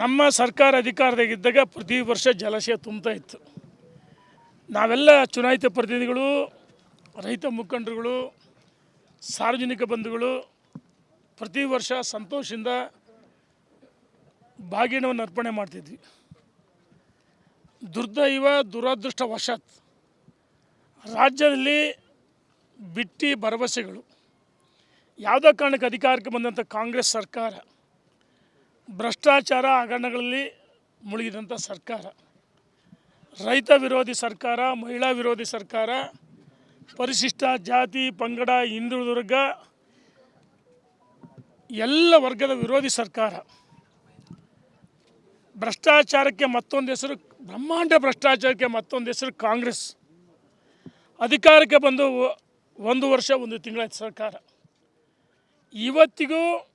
ನಮ್ಮ ಸರ್ಕಾರ ಅಧಿಕಾರದಾಗಿದ್ದಾಗ ಪ್ರತಿ ವರ್ಷ ಜಲಾಶಯ ತುಂಬ್ತಾ ಇತ್ತು. ನಾವೆಲ್ಲ ಚುನಾಯಿತ ಪ್ರತಿನಿಧಿಗಳು, ರೈತ ಮುಖಂಡರುಗಳು, ಸಾರ್ವಜನಿಕ ಬಂಧುಗಳು ಪ್ರತಿ ವರ್ಷ ಸಂತೋಷದಿಂದ ಬಾಗಿಣವನ್ನು ಅರ್ಪಣೆ ಮಾಡ್ತಿದ್ವಿ. ದುರ್ದೈವ ದುರಾದೃಷ್ಟ ವಶಾತ್ ರಾಜ್ಯದಲ್ಲಿ ಬಿಟ್ಟಿ ಭರವಸೆಗಳು. ಯಾವುದೇ ಕಾರಣಕ್ಕೆ ಅಧಿಕಾರಕ್ಕೆ ಬಂದಂಥ ಕಾಂಗ್ರೆಸ್ ಸರ್ಕಾರ ಭ್ರಷ್ಟಾಚಾರ ಹಗರಣಗಳಲ್ಲಿ ಮುಳುಗಿದಂಥ ಸರ್ಕಾರ. ರೈತ ವಿರೋಧಿ ಸರ್ಕಾರ, ಮಹಿಳಾ ವಿರೋಧಿ ಸರ್ಕಾರ, ಪರಿಶಿಷ್ಟ ಜಾತಿ, ಪಂಗಡ ಹಿಂದುಳಿದುರ್ಗ ಎಲ್ಲ ವರ್ಗದ ವಿರೋಧಿ ಸರ್ಕಾರ. ಭ್ರಷ್ಟಾಚಾರಕ್ಕೆ ಮತ್ತೊಂದು ಹೆಸರು, ಬ್ರಹ್ಮಾಂಡ ಭ್ರಷ್ಟಾಚಾರಕ್ಕೆ ಮತ್ತೊಂದು ಹೆಸರು ಕಾಂಗ್ರೆಸ್. ಅಧಿಕಾರಕ್ಕೆ ಬಂದು ಒಂದು ವರ್ಷ, ಒಂದು ತಿಂಗಳ ಸರ್ಕಾರ. ಇವತ್ತಿಗೂ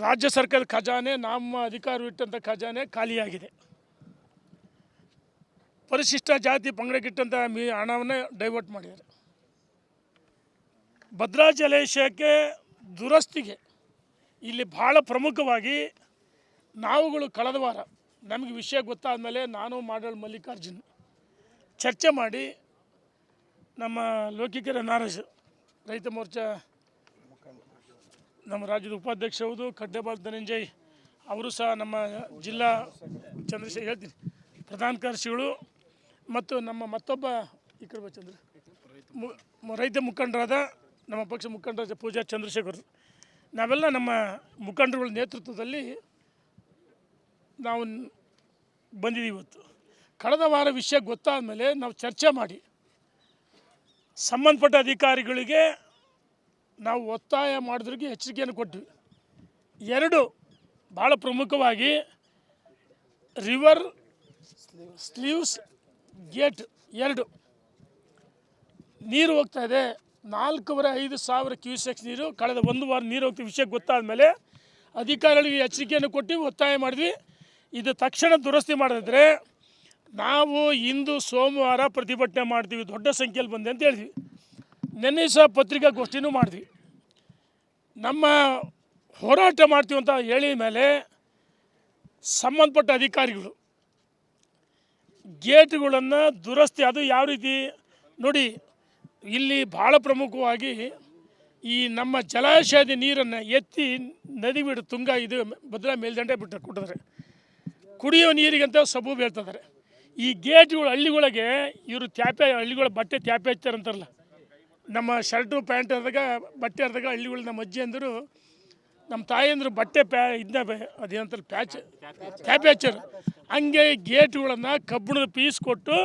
ರಾಜ್ಯ ಸರ್ಕಾರದ ಖಜಾನೆ, ನಮ್ಮ ಅಧಿಕಾರವಿಟ್ಟಂಥ ಖಜಾನೆ ಖಾಲಿಯಾಗಿದೆ. ಪರಿಶಿಷ್ಟ ಜಾತಿ ಪಂಗಡಕ್ಕಿಟ್ಟಂಥ ಮೀ ಹಣವನ್ನು ಡೈವರ್ಟ್ ಮಾಡಿದ್ದಾರೆ. ಭದ್ರಾ ಜಲಾಶಯಕ್ಕೆ ದುರಸ್ತಿಗೆ ಇಲ್ಲಿ ಭಾಳ ಪ್ರಮುಖವಾಗಿ ನಾವುಗಳು ಕಳೆದ ವಾರ, ನಮಗೆ ವಿಷಯ ಗೊತ್ತಾದ ಮೇಲೆ ನಾನು ಮಾಡಲ್ ಮಲ್ಲಿಕಾರ್ಜುನ್ ಚರ್ಚೆ ಮಾಡಿ ನಮ್ಮ ಲೋಕಿಕರ ನಾರಾಜ್ ರೈತ ಮೋರ್ಚಾ ನಮ್ಮ ರಾಜ್ಯದ ಉಪಾಧ್ಯಕ್ಷ ಹೌದು ಕಡ್ಡೇಬಾಲ್ ಧನಂಜಯ್ ಅವರು ಸಹ ನಮ್ಮ ಜಿಲ್ಲಾ ಚಂದ್ರಶೇಖರ್ ಹೇಳ್ತೀನಿ. ಪ್ರಧಾನ ಕಾರ್ಯದರ್ಶಿಗಳು ಮತ್ತು ನಮ್ಮ ಮತ್ತೊಬ್ಬ ಈ ಚಂದ್ರ. ಮ- ರೈತ ಮುಖಂಡರಾದ ನಮ್ಮ ಪಕ್ಷ ಮುಖಂಡರಾದ ಪೂಜಾ ಚಂದ್ರಶೇಖರ್. ನಾವೆಲ್ಲ ನಮ್ಮ ಮುಖಂಡರುಗಳ ನೇತೃತ್ವದಲ್ಲಿ ನಾವು ಬಂದಿದ್ದೀವಿ ಇವತ್ತು. ಕಳೆದ ವಾರ ವಿಷಯ ಗೊತ್ತಾದ ಮೇಲೆ ನಾವು ಚರ್ಚೆ ಮಾಡಿ ಸಂಬಂಧಪಟ್ಟ ಅಧಿಕಾರಿಗಳಿಗೆ ನಾವು ಒತ್ತಾಯ ಮಾಡಿದ್ರಿಗೆ ಎಚ್ಚರಿಕೆಯನ್ನು ಕೊಟ್ವಿ. ಎರಡು ಭಾಳ ಪ್ರಮುಖವಾಗಿ ರಿವರ್ ಸ್ಲೀವ್ಸ್ ಗೇಟ್ ಎರಡು. ನೀರು ಹೋಗ್ತಾ ಇದೆ. ನಾಲ್ಕೂವರೆ ಐದು ಸಾವಿರ ಕ್ಯೂಸೆಕ್ಸ್ ನೀರು, ಕಳೆದ ಒಂದು ವಾರ ನೀರು ಹೋಗ್ತಿವಿ ವಿಷಯ ಗೊತ್ತಾದ ಮೇಲೆ ಅಧಿಕಾರಿಗಳಿಗೆ ಎಚ್ಚರಿಕೆಯನ್ನು ಕೊಟ್ಟು ಒತ್ತಾಯ ಮಾಡಿದ್ವಿ. ಇದು ತಕ್ಷಣ ದುರಸ್ತಿ ಮಾಡಿದ್ರೆ ನಾವು ಇಂದು ಸೋಮವಾರ ಪ್ರತಿಭಟನೆ ಮಾಡ್ತೀವಿ. ದೊಡ್ಡ ಸಂಖ್ಯೆಯಲ್ಲಿ ಬಂದೆ ಅಂತ ಹೇಳಿದ್ವಿ. ನಿನ್ನೆ ಸಹ ಪತ್ರಿಕಾಗೋಷ್ಠಿನೂ ಮಾಡಿದ್ವಿ. ನಮ್ಮ ಹೋರಾಟ ಮಾಡ್ತೀವಿ ಅಂತ ಹೇಳಿದ ಮೇಲೆ ಸಂಬಂಧಪಟ್ಟ ಅಧಿಕಾರಿಗಳು ಗೇಟ್ಗಳನ್ನು ದುರಸ್ತಿ, ಅದು ಯಾವ ರೀತಿ? ನೋಡಿ, ಇಲ್ಲಿ ಭಾಳ ಪ್ರಮುಖವಾಗಿ ಈ ನಮ್ಮ ಜಲಾಶಯದ ನೀರನ್ನು ಎತ್ತಿ ನದಿ ಬಿಡು ತುಂಗ ಇದು ಭದ್ರಾ ಮೇಲ್ದಂಡೆ ಬಿಟ್ಟು ಕೊಟ್ಟಿದ್ದಾರೆ. ಕುಡಿಯೋ ನೀರಿಗಂತ ಸಬೂಬ್ ಹೇಳ್ತಿದ್ದಾರೆ ಈ ಗೇಟ್ಗಳು ಹಳ್ಳಿಗಳಿಗೆ, ಇವರು ತ್ಯಾಪೆ ಹಳ್ಳಿಗಳ ಬಟ್ಟೆ ತ್ಯಾಪೆ ಹಚ್ಚಾರಂತಾರಲ್ಲ ನಮ್ಮ ಶರ್ಟು, ಪ್ಯಾಂಟ್ ಅರ್ದಾಗ ಬಟ್ಟೆ ಅರ್ದಾಗ ಹಳ್ಳಿಗಳು ನಮ್ಮ ಅಜ್ಜಿ ಅಂದರು, ನಮ್ಮ ತಾಯಂದ್ರು ಬಟ್ಟೆ ಪ್ಯಾ ಇದನ್ನ ಅದೇನಂತಾರೆ ಪ್ಯಾಚ್ ಹಚ್ಚರು ಹಂಗೆ ಗೇಟ್ಗಳನ್ನು ಕಬ್ಬಿಣದ ಪೀಸ್ ಕೊಟ್ಟು,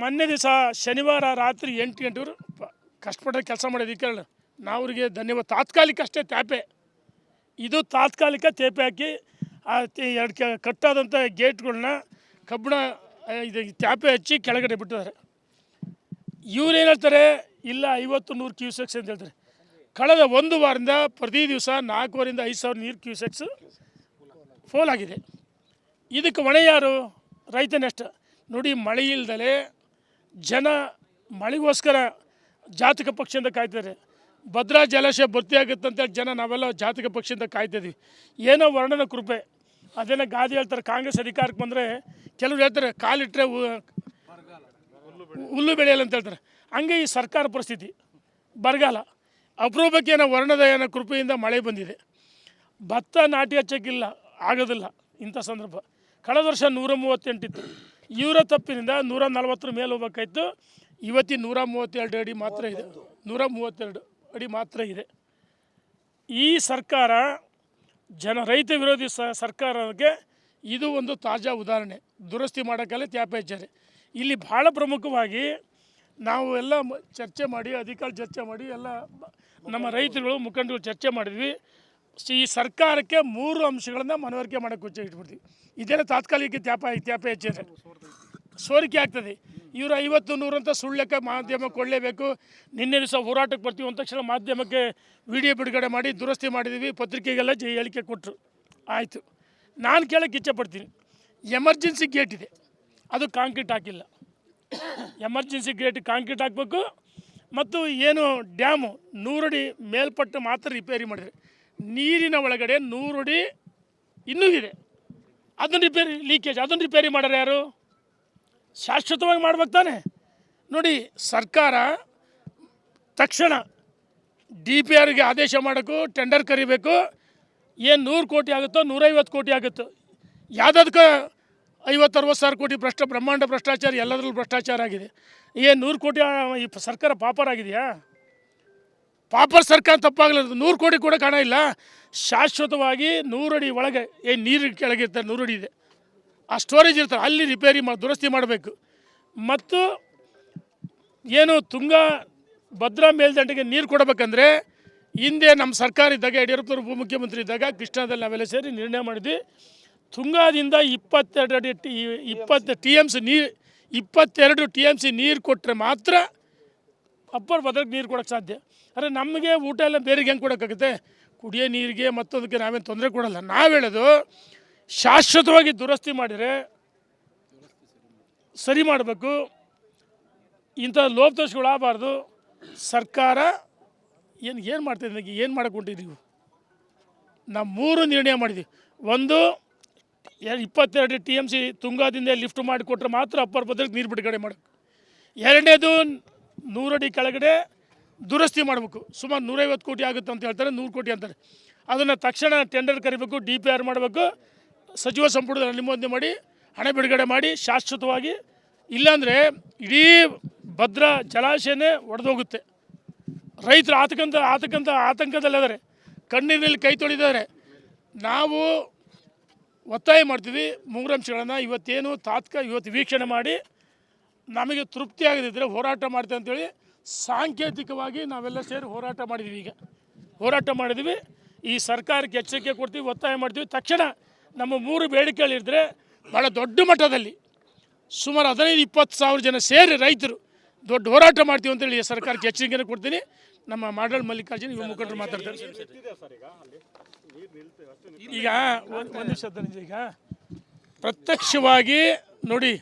ಮೊನ್ನೆ ದಿವಸ ಶನಿವಾರ ರಾತ್ರಿ ಎಂಟು ಗಂಟೆವರು ಕಷ್ಟಪಟ್ಟರೆ ಕೆಲಸ ಮಾಡೋದಕ್ಕೆ ನಾವು ಅವ್ರಿಗೆ ಧನ್ಯವಾದ. ತಾತ್ಕಾಲಿಕ ಅಷ್ಟೇ ತ್ಯಾಪೆ. ಇದು ತಾತ್ಕಾಲಿಕ ತೇಪೆ ಹಾಕಿ, ಆ ಎರಡು ಕಟ್ಟಾದಂಥ ಗೇಟ್ಗಳನ್ನ ಕಬ್ಬಿಣ ಇದು ತ್ಯಾಪೆ ಹಚ್ಚಿ ಕೆಳಗಡೆ ಬಿಟ್ಟಿದ್ದಾರೆ. ಇವ್ರು ಏನು ಹೇಳ್ತಾರೆ? ಇಲ್ಲ, ಐವತ್ತು ನೂರು ಕ್ಯೂಸೆಕ್ಸ್ ಅಂತ ಹೇಳ್ತಾರೆ. ಕಳೆದ ಒಂದು ವಾರದಿಂದ ಪ್ರತಿ ದಿವಸ ನಾಲ್ಕೂವರೆಯಿಂದ ಐದು ಸಾವಿರ ನೀರು ಕ್ಯೂಸೆಕ್ಸ್ ಫೋಲ್ ಆಗಿದೆ. ಇದಕ್ಕೆ ಹೊಣೆ ಯಾರು? ರೈತನಷ್ಟ ನೋಡಿ, ಮಳೆ ಇಲ್ದಲೆ ಜನ ಮಳೆಗೋಸ್ಕರ ಜಾತಕ ಪಕ್ಷದಿಂದ ಕಾಯ್ತಾರೆ ಭದ್ರಾ ಜಲಾಶಯ ಭರ್ತಿಯಾಗುತ್ತೆ ಅಂತೇಳಿ ಜನ ನಾವೆಲ್ಲ ಜಾತಕ ಪಕ್ಷದಿಂದ ಕಾಯ್ತಿದ್ವಿ ಏನೋ ವರ್ಣನ ಕೃಪೆ. ಅದೇನೋ ಗಾದಿ ಹೇಳ್ತಾರೆ, ಕಾಂಗ್ರೆಸ್ ಅಧಿಕಾರಕ್ಕೆ ಬಂದರೆ ಕೆಲವ್ರು ಹೇಳ್ತಾರೆ ಕಾಲಿಟ್ಟರೆ ಹುಲ್ಲು ಬೆಳೆಯಲ್ಲ ಅಂತ ಹೇಳ್ತಾರೆ. ಹಂಗೆ ಈ ಸರ್ಕಾರ ಪರಿಸ್ಥಿತಿ. ಬರಗಾಲ. ಅಪರೂಪಕ್ಕೆ ಏನೋ ವರ್ಣದ ಏನೋ ಕೃಪೆಯಿಂದ ಮಳೆ ಬಂದಿದೆ. ಭತ್ತ ನಾಟಿ ಹಚ್ಚಕ್ಕಿಲ್ಲ, ಆಗೋದಿಲ್ಲ ಇಂಥ ಸಂದರ್ಭ. ಕಳೆದ ವರ್ಷ ನೂರ ಮೂವತ್ತೆಂಟಿತ್ತು ಇವರ ತಪ್ಪಿನಿಂದ ನೂರ ನಲ್ವತ್ತರ ಮೇಲೆ ಹೋಗ್ಬೇಕಾಯ್ತು ಇವತ್ತಿನ ನೂರ ಮೂವತ್ತೆರಡು ಅಡಿ ಮಾತ್ರ ಇದೆ. ನೂರ ಮೂವತ್ತೆರಡು ಅಡಿ ಮಾತ್ರ ಇದೆ. ಈ ಸರ್ಕಾರ, ಜನ, ರೈತ ವಿರೋಧಿ ಸರ್ಕಾರಕ್ಕೆ ಇದು ಒಂದು ತಾಜಾ ಉದಾಹರಣೆ. ದುರಸ್ತಿ ಮಾಡೋಕ್ಕಲ್ಲೇ ಹೆಚ್ಚಾರೆ ಇಲ್ಲಿ ಭಾಳ ಪ್ರಮುಖವಾಗಿ ನಾವು ಎಲ್ಲ ಚರ್ಚೆ ಮಾಡಿ, ಅಧಿಕಾರಿ ಚರ್ಚೆ ಮಾಡಿ, ಎಲ್ಲ ನಮ್ಮ ರೈತರುಗಳು ಮುಖಂಡರು ಚರ್ಚೆ ಮಾಡಿದ್ವಿ. ಈ ಸರ್ಕಾರಕ್ಕೆ ಮೂರು ಅಂಶಗಳನ್ನು ಮನವರಿಕೆ ಮಾಡೋಕ್ಕೆ ಹುಚ್ಚ ಇಟ್ಬಿಡ್ತೀವಿ. ಇದೆಲ್ಲ ತಾತ್ಕಾಲಿಕ ತ್ಯಾಪ ತ್ಯಾಪ ಹೆಚ್ಚಿದೆ. ಸೋರಿಕೆ ಆಗ್ತದೆ. ಇವರು ಐವತ್ತು ಅಂತ ಸುಳ್ಳೆಕ್ಕ ಮಾಧ್ಯಮ ಕೊಡಲೇಬೇಕು. ನಿನ್ನೆ ದಿವಸ ಹೋರಾಟಕ್ಕೆ ಬರ್ತೀವಿ ಅಂದ ತಕ್ಷಣ ಮಾಧ್ಯಮಕ್ಕೆ ವಿಡಿಯೋ ಬಿಡುಗಡೆ ಮಾಡಿ, ದುರಸ್ತಿ ಮಾಡಿದ್ವಿ, ಪತ್ರಿಕೆಗೆಲ್ಲ ಜೈ ಹೇಳಿಕೆ ಕೊಟ್ಟರು ಆಯಿತು. ನಾನು ಕೇಳೋಕ್ಕೆ ಇಚ್ಛೆಪಡ್ತೀನಿ ಎಮರ್ಜೆನ್ಸಿ ಗೇಟ್ ಇದೆ. ಅದು ಕಾಂಕ್ರೀಟ್ ಹಾಕಿಲ್ಲ. ಎಮರ್ಜೆನ್ಸಿ ಗೇಟ್ ಕಾಂಕ್ರೀಟ್ ಹಾಕಬೇಕು. ಮತ್ತು ಏನು ಡ್ಯಾಮು ನೂರಡಿ ಮೇಲ್ಪಟ್ಟು ಮಾತ್ರ ರಿಪೇರಿ ಮಾಡಿದೆ ನೀರಿನ ಒಳಗಡೆ ನೂರಡಿ ಇನ್ನೂ ಇದೆ. ಅದನ್ನು ರಿಪೇರಿ ಲೀಕೇಜ್ ಅದನ್ನು ರಿಪೇರಿ ಮಾಡೋರು ಯಾರು? ಶಾಶ್ವತವಾಗಿ ಮಾಡ್ಬೇಕು ತಾನೆ. ನೋಡಿ, ಸರ್ಕಾರ ತಕ್ಷಣ ಡಿ ಪಿ ಆರ್ಗೆ ಆದೇಶ ಮಾಡೋಕ್ಕೂ ಟೆಂಡರ್ ಕರಿಬೇಕು. ಏನು ನೂರು ಕೋಟಿ ಆಗುತ್ತೋ ನೂರೈವತ್ತು ಕೋಟಿ ಆಗುತ್ತೋ. ಯಾವುದಕ್ಕೆ ಐವತ್ತು ಅರವತ್ತು ಸಾವಿರ ಕೋಟಿ ಭ್ರಷ್ಟ ಬ್ರಹ್ಮಾಂಡ ಭ್ರಷ್ಟಾಚಾರ, ಎಲ್ಲದರಲ್ಲೂ ಭ್ರಷ್ಟಾಚಾರ ಆಗಿದೆ. ಏನು ನೂರು ಕೋಟಿ ಈ ಸರ್ಕಾರ ಪಾಪರ್ ಆಗಿದೆಯಾ? ಪಾಪರ್ ಸರ್ಕಾರ ತಪ್ಪಾಗಲ್ಲ ನೂರು ಕೋಟಿ ಕೂಡ ಕಾಣ ಇಲ್ಲ. ಶಾಶ್ವತವಾಗಿ ನೂರಡಿ ಒಳಗೆ ಏನು ನೀರು ಕೆಳಗಿರ್ತಾರೆ ನೂರಡಿ ಇದೆ. ಆ ಸ್ಟೋರೇಜ್ ಇರ್ತಾರೆ, ಅಲ್ಲಿ ರಿಪೇರಿ ಮಾಡಿ ದುರಸ್ತಿ ಮಾಡಬೇಕು. ಮತ್ತು ಏನು ತುಂಗ, ಭದ್ರಾ ಮೇಲ್ದಂಡೆಗೆ ನೀರು ಕೊಡಬೇಕಂದ್ರೆ, ಹಿಂದೆ ನಮ್ಮ ಸರ್ಕಾರ ಇದ್ದಾಗ ಯಡಿಯೂರಪ್ಪನವರು ಉಪಮುಖ್ಯಮಂತ್ರಿ ಇದ್ದಾಗ, ಕೃಷ್ಣಾದಲ್ಲಿ ನಾವೆಲ್ಲ ಸೇರಿ ನಿರ್ಣಯ ಮಾಡಿದ್ವಿ. ತುಂಗಾದಿಂದ ಇಪ್ಪತ್ತೆರಡು ಟಿ, ಇಪ್ಪತ್ತು ಟಿ ಎಂ ಸಿ ನೀರು, ಇಪ್ಪತ್ತೆರಡು ಟಿ ಎಂ ಸಿ ನೀರು ಕೊಟ್ಟರೆ ಮಾತ್ರ ಅಪ್ಪರ್ ಭದ್ರಕ್ಕೆ ನೀರು ಕೊಡೋಕ್ಕೆ ಸಾಧ್ಯ. ಅರೆ ನಮಗೆ ಊಟ ಎಲ್ಲ ಬೇರೆಗೆ ಹೆಂಗೆ ಕೊಡೋಕ್ಕಾಗುತ್ತೆ? ಕುಡಿಯೋ ನೀರಿಗೆ ಮತ್ತೊಂದಕ್ಕೆ ನಾವೇನು ತೊಂದರೆ ಕೊಡಲ್ಲ. ನಾವು ಹೇಳೋದು, ಶಾಶ್ವತವಾಗಿ ದುರಸ್ತಿ ಮಾಡಿದರೆ ಸರಿ ಮಾಡಬೇಕು. ಇಂಥ ಲೋಪದೋಷಗಳು ಆಗಬಾರ್ದು. ಸರ್ಕಾರ ಏನು ಏನು ಮಾಡ್ತಿದ್ದೀವಿ ಏನು ಮಾಡಕ್ಕೆ ಹೊಂಟಿದ್ದೀವಿ ನಾವು? ಮೂರು ನಿರ್ಣಯ ಮಾಡಿದ್ದೀವಿ ಒಂದು ಇಪ್ಪತ್ತೆರಡು ಟಿ ಎಂ ಸಿ ತುಂಗಾದಿಂದ ಲಿಫ್ಟ್ ಮಾಡಿಕೊಟ್ರೆ ಮಾತ್ರ ಅಪ್ಪರ್ ಭದ್ರಕ್ಕೆ ನೀರು ಬಿಡುಗಡೆ ಮಾಡಬೇಕು ಎರಡನೇದು ನೂರಡಿ ಕೆಳಗಡೆ ದುರಸ್ತಿ ಮಾಡಬೇಕು. ಸುಮಾರು ನೂರೈವತ್ತು ಕೋಟಿ ಆಗುತ್ತೆ ಅಂತ ಹೇಳ್ತಾರೆ, ನೂರು ಕೋಟಿ ಅಂತಾರೆ. ಅದನ್ನು ತಕ್ಷಣ ಟೆಂಡರ್ ಕರಿಬೇಕು, ಡಿ ಪಿ ಆರ್ ಮಾಡಬೇಕು. ಸಚಿವ ಸಂಪುಟದ ಅನುಮೋದನೆ ಮಾಡಿ, ಹಣ ಬಿಡುಗಡೆ ಮಾಡಿ, ಶಾಶ್ವತವಾಗಿ. ಇಲ್ಲಾಂದರೆ ಇಡೀ ಭದ್ರಾ ಜಲಾಶಯನೇ ಒಡೆದೋಗುತ್ತೆ. ರೈತರು ಆತಕ್ಕಂಥ ಆತಕ್ಕಂಥ ಆತಂಕದಲ್ಲಿದ್ದಾರೆ. ಕಣ್ಣೀರಿನಲ್ಲಿ ಕೈ ತೊಳಿದ್ದಾರೆ ನಾವು ಒತ್ತಾಯ ಮಾಡ್ತೀವಿ. ಮುಂಗ್ರಂಶಗಳನ್ನು ಇವತ್ತೇನು ತಾತ್ಕ ಇವತ್ತು ವೀಕ್ಷಣೆ ಮಾಡಿ ನಮಗೆ ತೃಪ್ತಿ ಆಗದಿದ್ದರೆ ಹೋರಾಟ ಮಾಡ್ತೇವೆ ಅಂತೇಳಿ ಸಾಂಕೇತಿಕವಾಗಿ ನಾವೆಲ್ಲ ಸೇರಿ ಹೋರಾಟ ಮಾಡಿದ್ದೀವಿ ಈಗ. ಹೋರಾಟ ಮಾಡಿದ್ವಿ. ಈ ಸರ್ಕಾರಕ್ಕೆ ಎಚ್ಚರಿಕೆ ಕೊಡ್ತೀವಿ, ಒತ್ತಾಯ ಮಾಡ್ತೀವಿ. ತಕ್ಷಣ ನಮ್ಮ ಮೂರು ಬೇಡಿಕೆಗಳಿದ್ರೆ ಭಾಳ ದೊಡ್ಡ ಮಟ್ಟದಲ್ಲಿ ಸುಮಾರು ಹದಿನೈದು, ಇಪ್ಪತ್ತು ಸಾವಿರ ಜನ ಸೇರಿ ರೈತರು ದೊಡ್ಡ ಹೋರಾಟ ಮಾಡ್ತೀವಿ ಅಂತೇಳಿ ಸರ್ಕಾರಕ್ಕೆ ಎಚ್ಚರಿಕೆಯನ್ನು ಕೊಡ್ತೀನಿ. ನಮ್ಮ ಮಾಡಲ್ ಮಲ್ಲಿಕಾರ್ಜುನ್ ಯುವ ಮುಖಂಡರು ಮಾತಾಡ್ತಾರೆ. ಈಗ ಒಂದು ನಿಮಿಷ ಈಗ. ಪ್ರತ್ಯಕ್ಷವಾಗಿ ನೋಡಿ,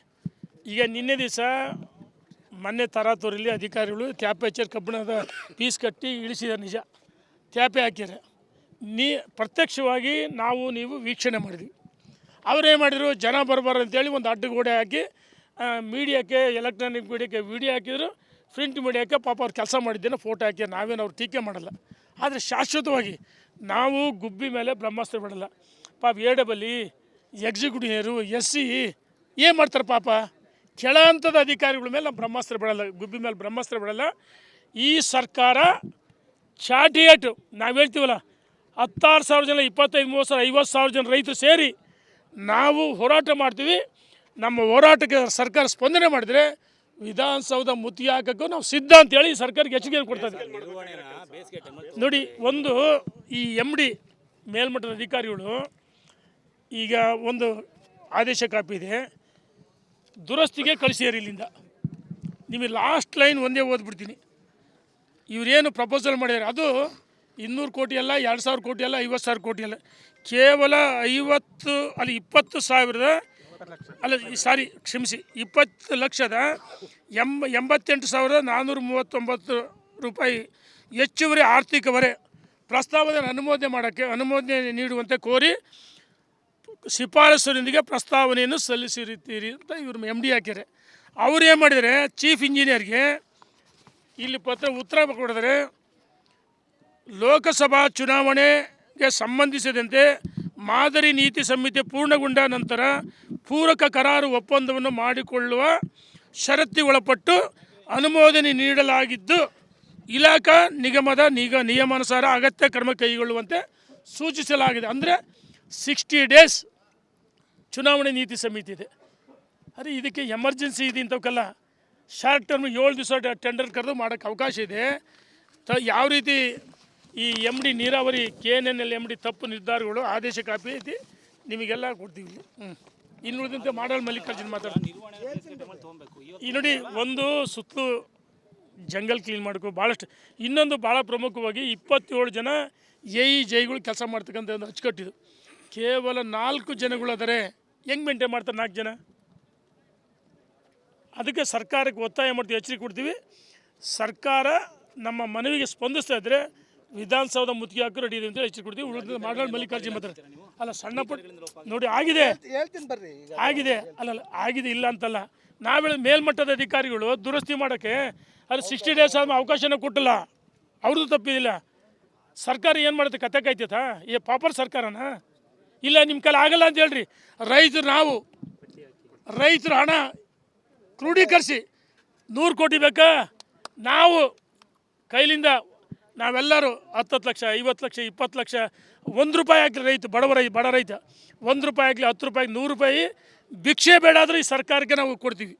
ಈಗ ನಿನ್ನೆ ದಿವಸ ಮೊನ್ನೆ ತರಾತೂರಲ್ಲಿ ಅಧಿಕಾರಿಗಳು ತ್ಯಾಪೆ ಹಚ್ಚಾರ ಕಬ್ಬಿಣದ ಪೀಸ್ ಕಟ್ಟಿ ಇಳಿಸಿದ್ದಾರೆ ನಿಜ. ತ್ಯಾಪೆ ಹಾಕಿದ್ರೆ ನೀ ಪ್ರತ್ಯಕ್ಷವಾಗಿ ನಾವು, ನೀವು ವೀಕ್ಷಣೆ ಮಾಡಿದ್ವಿ. ಅವರೇನು ಮಾಡಿದರು, ಜನ ಬರಬಾರ್ದು ಅಂತೇಳಿ ಒಂದು ಅಡ್ಡಗೋಡೆ ಹಾಕಿ ಮೀಡಿಯಾಕ್ಕೆ, ಎಲೆಕ್ಟ್ರಾನಿಕ್ ಮೀಡಿಯಾಕ್ಕೆ ವಿಡಿಯೋ ಹಾಕಿದ್ರು, ಪ್ರಿಂಟ್ ಮೀಡಿಯಾಕ್ಕೆ ಪಾಪ ಅವ್ರು ಕೆಲಸ ಮಾಡಿದ್ದೇನೆ ಫೋಟೋ ಹಾಕಿ ನಾವೇನು ಅವ್ರು ಟೀಕೆ ಮಾಡಲ್ಲ. ಆದರೆ ಶಾಶ್ವತವಾಗಿ ನಾವು ಗುಬ್ಬಿ ಮೇಲೆ ಬ್ರಹ್ಮಾಸ್ತ್ರ ಬಿಡಲ್ಲ. ಪಾಪ ಎ ಡಬಲಿ ಎಕ್ಸಿಕ್ಯೂಟಿವ್ರು ಎಸ್ ಸಿ ಏನು ಮಾಡ್ತಾರೆ ಪಾಪ? ಕೆಳ ಹಂತದ ಅಧಿಕಾರಿಗಳ ಮೇಲೆ ನಾವು ಬ್ರಹ್ಮಾಸ್ತ್ರ ಬಿಡಲ್ಲ, ಗುಬ್ಬಿ ಮೇಲೆ ಬ್ರಹ್ಮಾಸ್ತ್ರ ಬಿಡಲ್ಲ. ಈ ಸರ್ಕಾರ ಚಾಟಿಯೇಟು ನಾವು ಹೇಳ್ತೀವಲ್ಲ, ಹತ್ತಾರು ಸಾವಿರ ಜನ, ಇಪ್ಪತ್ತೈದು, ಮೂವತ್ತು ಸಾವಿರ, ಐವತ್ತು ಸಾವಿರ ಜನ ರೈತರು ಸೇರಿ ನಾವು ಹೋರಾಟ ಮಾಡ್ತೀವಿ. ನಮ್ಮ ಹೋರಾಟಕ್ಕೆ ಸರ್ಕಾರ ಸ್ಪಂದನೆ ಮಾಡಿದರೆ ವಿಧಾನಸೌಧ ಮುತ್ತಿಗೆ ಹಾಕೋಕ್ಕೂ ನಾವು ಸಿದ್ಧ ಅಂತೇಳಿ ಸರ್ಕಾರಕ್ಕೆ ಎಚ್ಚರಿಕೆ ಕೊಡ್ತಾ ನೋಡಿ, ಒಂದು ಈ ಎಂ ಡಿ ಮೇಲ್ಮಟ್ಟದ ಅಧಿಕಾರಿಗಳು ಈಗ ಒಂದು ಆದೇಶ ಕಾಪಿ ಇದೆ ದುರಸ್ತಿಗೆ ಕಳಿಸ್ಯಾರ ಇಲ್ಲಿಂದ? ನಿಮಗೆ ಲಾಸ್ಟ್ ಲೈನ್ ಒಂದೇ ಓದ್ಬಿಡ್ತೀನಿ. ಇವರೇನು ಪ್ರಪೋಸಲ್ ಮಾಡ್ಯಾರ ಅದು ಇನ್ನೂರು ಕೋಟಿ ಅಲ್ಲ, ಎರಡು ಸಾವಿರ ಕೋಟಿ ಅಲ್ಲ, ಐವತ್ತು ಸಾವಿರ ಕೋಟಿ ಅಲ್ಲ. ಕೇವಲ ಐವತ್ತು, ಅಲ್ಲಿ ಇಪ್ಪತ್ತು ಸಾವಿರದ ಅಲ್ಲ ಸಾರಿ ಕ್ಷಮಿಸಿ, ಇಪ್ಪತ್ತು ಲಕ್ಷದ ಎಂಬ ಎಂಬತ್ತೆಂಟು ಸಾವಿರದ ನಾನ್ನೂರ ಮೂವತ್ತೊಂಬತ್ತು ರೂಪಾಯಿ ಹೆಚ್ಚುವರಿ ಆರ್ಥಿಕ ಹೊರೆ ಪ್ರಸ್ತಾವನೆ ಅನುಮೋದನೆ ಮಾಡೋಕ್ಕೆ, ಅನುಮೋದನೆ ನೀಡುವಂತೆ ಕೋರಿ ಶಿಫಾರಸ್ಸಿನೊಂದಿಗೆ ಪ್ರಸ್ತಾವನೆಯನ್ನು ಸಲ್ಲಿಸಿರುತ್ತೀರಿ ಅಂತ ಇವರು ಎಂ ಡಿ ಹಾಕ್ಯಾರೆ. ಅವ್ರು ಏನು ಮಾಡಿದರೆ ಚೀಫ್ ಇಂಜಿನಿಯರ್ಗೆ ಇಲ್ಲಿ ಪತ್ರ, ಉತ್ತರ ಕೊಡಿದ್ರೆ ಲೋಕಸಭಾ ಚುನಾವಣೆಗೆ ಸಂಬಂಧಿಸಿದಂತೆ ಮಾದರಿ ನೀತಿ ಸಂಹಿತೆ ಪೂರ್ಣಗೊಂಡ ನಂತರ ಪೂರಕ ಕರಾರು ಒಪ್ಪಂದವನ್ನು ಮಾಡಿಕೊಳ್ಳುವ ಷರತ್ತಿಗೊಳಪಟ್ಟು ಅನುಮೋದನೆ ನೀಡಲಾಗಿದ್ದು, ಇಲಾಖಾ ನಿಗಮದ ನಿಗ ನಿಯಮಾನುಸಾರ ಅಗತ್ಯ ಕ್ರಮ ಕೈಗೊಳ್ಳುವಂತೆ ಸೂಚಿಸಲಾಗಿದೆ. ಅಂದರೆ ಸಿಕ್ಸ್ಟಿ ಡೇಸ್ ಚುನಾವಣೆ ನೀತಿ ಸಮಿತಿ ಇದೆ. ಅರೆ ಇದಕ್ಕೆ ಎಮರ್ಜೆನ್ಸಿ ಇದೆ ಇಂಥವಕ್ಕೆಲ್ಲ ಶಾರ್ಟ್ ಟರ್ಮ್ ಏಳು ದಿವಸ ಟೆಂಡರ್ ಕರೆದು ಮಾಡೋಕ್ಕೆ ಅವಕಾಶ ಇದೆ. ತ ಯಾವ ರೀತಿ ಈ ಎಂ ಡಿ ನೀರಾವರಿ K N N L M D ತಪ್ಪು ನಿರ್ಧಾರಗಳು, ಆದೇಶ ಕಾಪಿ ಐತಿ, ನಿಮಗೆಲ್ಲ ಕೊಡ್ತೀವಿ. ಹ್ಞೂ ಇನ್ನು ಉಳಿದಂತೆ ಮಾಡಲ್ ಮಲ್ಲಿಕಾರ್ಜುನ್ ಮಾತಾಡ್ತೀನಿ ಈ ನೋಡಿ ಒಂದು ಸುತ್ತು ಜಂಗಲ್ ಕ್ಲೀನ್ ಮಾಡಬೇಕು ಭಾಳಷ್ಟು ಇನ್ನೊಂದು ಭಾಳ ಪ್ರಮುಖವಾಗಿ ಇಪ್ಪತ್ತೇಳು ಜನ ಎ ಇ ಜೈಗಳು ಕೆಲಸ ಮಾಡ್ತಕ್ಕಂಥ ಒಂದು ಅಚ್ಚುಕಟ್ಟಿದು ಕೇವಲ ನಾಲ್ಕು ಜನಗಳು ಅದರೆ ಹೆಂಗೆ ಮೇಂಟೈನ್ ಮಾಡ್ತಾರೆ ನಾಲ್ಕು ಜನ? ಅದಕ್ಕೆ ಸರ್ಕಾರಕ್ಕೆ ಒತ್ತಾಯ ಮಾಡ್ತೀವಿ, ಎಚ್ಚರಿಕೆ ಕೊಡ್ತೀವಿ. ಸರ್ಕಾರ ನಮ್ಮ ಮನವಿಗೆ ಸ್ಪಂದಿಸ್ತಾ ಇದ್ದರೆ ವಿಧಾನಸೌಧ ಮುತ್ತಿಗೆ ಹಾಕಿ ರೆಡಿ ಇದೆ ಅಂತ ಹೆಚ್ಚು ಕೊಡ್ತೀವಿ. ಉಳಿದ ಮಾಡಲ್ ಮಲ್ಲಿಕಾರ್ಜುನ್ ಮಾತ್ರ. ಅಲ್ಲ ಸಣ್ಣ ಪುಟ್ಟ ನೋಡಿ ಆಗಿದೆ. ಹೇಳ್ತೀನಿ ಬರ್ರಿ. ಆಗಿದೆ. ಅಲ್ಲ ಆಗಿದೆ ಇಲ್ಲ ಅಂತಲ್ಲ. ನಾವೇಳಿ ಮೇಲ್ಮಟ್ಟದ ಅಧಿಕಾರಿಗಳು ದುರಸ್ತಿ ಮಾಡೋಕ್ಕೆ ಅಲ್ಲಿ ಸಿಕ್ಸ್ಟಿ ಡೇಸ್ ಆದ್ಮೇಲೆ ಅವಕಾಶನ ಕೊಟ್ಟಿಲ್ಲ. ಅವ್ರದ್ದು ತಪ್ಪಿದಿಲ್ಲ. ಸರ್ಕಾರ ಏನು ಮಾಡುತ್ತೆ? ಕತೆ ಕಾಯ್ತೈತಾ? ಏ ಪಾಪರ್ ಸರ್ಕಾರನ? ಇಲ್ಲ ನಿಮ್ಮ ಕೈಲಿ ಆಗಲ್ಲ ಅಂತ ಹೇಳ್ರಿ. ರೈತರು ನಾವು. ರೈತರು ಹಣ ಕ್ರೋಢೀಕರಿಸಿ ನೂರು ಕೋಟಿ ಬೇಕಾ? ನಾವು ಕೈಲಿಂದ ನಾವೆಲ್ಲರೂ ಹತ್ತತ್ತು ಲಕ್ಷ, ಐವತ್ತು ಲಕ್ಷ, ಇಪ್ಪತ್ತು ಲಕ್ಷ, ಒಂದು ರೂಪಾಯಿ ಆಗಲಿ ರೈತ, ಬಡವ ರೈ, ಬಡ ರೈತ, ಒಂದು ರೂಪಾಯಿ ಆಗಲಿ ಹತ್ತು ರೂಪಾಯಿ, ನೂರು ರೂಪಾಯಿ ಭಿಕ್ಷೆ ಬೇಡಾದರೂ ಈ ಸರ್ಕಾರಕ್ಕೆ ನಾವು ಕೊಡ್ತೀವಿ.